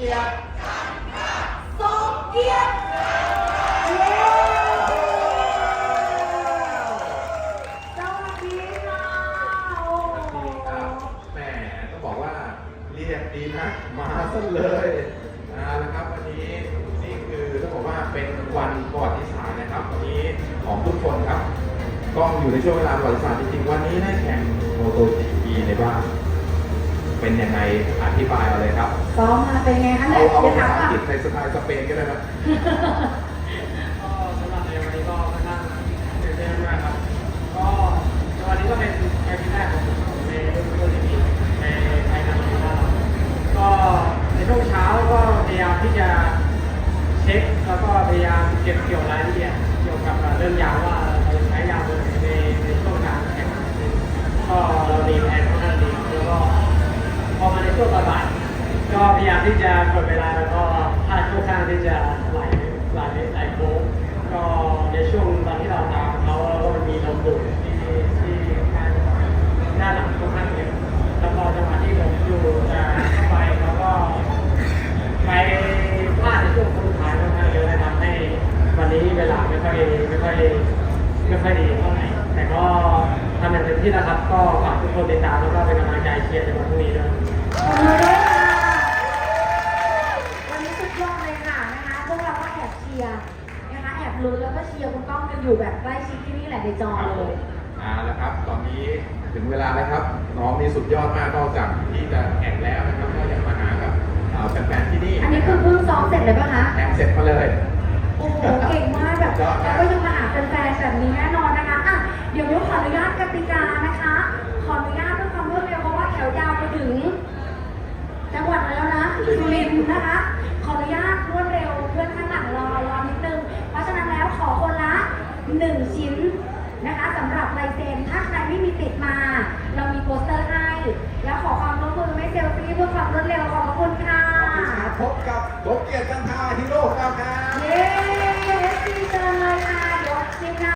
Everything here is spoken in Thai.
กียรติสมเกียรติเย้สวัสดีค่ะโอ้โหแหมต้องบอกว่าเรียกดีนะมาซะเลยนะครับวันนี้นี่คือต้องบอกว่าเป็นวันประวัติศาสตร์นะครับวันนี้ของทุกคนครับ ก็อยู่ในช่วงเวลาประวัติศาสตร์จริงๆวันนี้ได้แข่งโมโต GP ในบ้าน เป็นยังไงอธิบายเอาเลยครับ ซ้อมมาเป็นไงคะเนี่เอายเอาเดี๋ยวภาถามษาอัก่องกฤษนในสไตล์สเปนก็ได้นะก็สำหรับในวันนี้ก็ค่อนข้างตื่นเต้นมากครับ ก็ในวันนี้ก็เป็นเกมที่แรกของผมในรุ่นรุ่นนี้ในไทยนามนะครับก็ในช่วงเช้าก็พยายามที่จะเช็คแล้วก็พยายามเก็บเกี่ยวรายละเอียดเกี่ยวกับเรื่องยางว่าเราจะใช้ยางตัวไหนในในช่วงการแข่งขันก็เราดีแผนค่อนข้างดีแล้วก็ พอมาในช่วงบ่ายก็พยายามที่จะกดเวลาแล้วก็พลาดค่อนข้างที่จะไหลไหลไหลโค้งก็ในช่วงตอนที่เราตามเขาแล้วก็มันมีลมดูดที่ที่ด้างหน้าหลังค่อนข้างเยอะแล้วพอจังหวะที่ผมอยู่จะเข้าไปแล้วก็ไปพลาดในช่วงโค้งสุดท้ายค่อนข้างเยอะเลยทำให้วันนี้เวลาไม่ค่อยไม่ค่อย ไม่ค่อยดีเท่าไหร่แต่ก็ทำอย่างเต็มที่นะครับ ก็ฝากทุกคนติดตามแล้วก็เป็นกำลังใจเชียร์ในวันพรุ่งนี้ด้วยขอบคุณด้วยค่ะวันนี้สุดยอดเลยค่ะนะคะพวกเราก็แอบเชียร์นะคะแอบลุ้นแล้วก็เชียร์คุณก้องกันอยู่แบบใกล้ชิดที่นี่แหละในจอเลยเอ่าแล้วครับตอนนี้ถึงเวลาแล้วครับน้องนี่สุดยอดมากนอกจากที่จะแข่งแล้วนะครับก็ยังมาหากับอ่าแฟนๆที่นี่อันนี้คือเพิ่งซ้อมเสร็จเลยปะคะแข่งเสร็จมาเลยโอ้โหเก่งมากแบบยอดมากแล้วก็ยังมาหาแฟนๆแบบนี้แน่นอนนะคะอะเดี๋ยวมิ้วขออนุญาตกติกานะคะ ขออนุญาตเพื่อความรวดเร็วเพราะว่าแถวยาวไปถึงจังหวัดแล้วนะสุรินทร์นะคะ ขออนุญาตรวดเร็วเพื่อนข้างหลังรอรอนิดนึง เพราะฉะนั้นแล้วขอคนละหนึ่งชิ้นนะคะสำหรับลายเซ็นถ้าใครไม่มีติดมา เรามีโปสเตอร์ให้ แล้วขอความร่วมมือไม่เซลฟี่เพื่อความรวดเร็วขอบคุณค่ะ พบกับสมเกียรติจันทาฮีโร่ครับ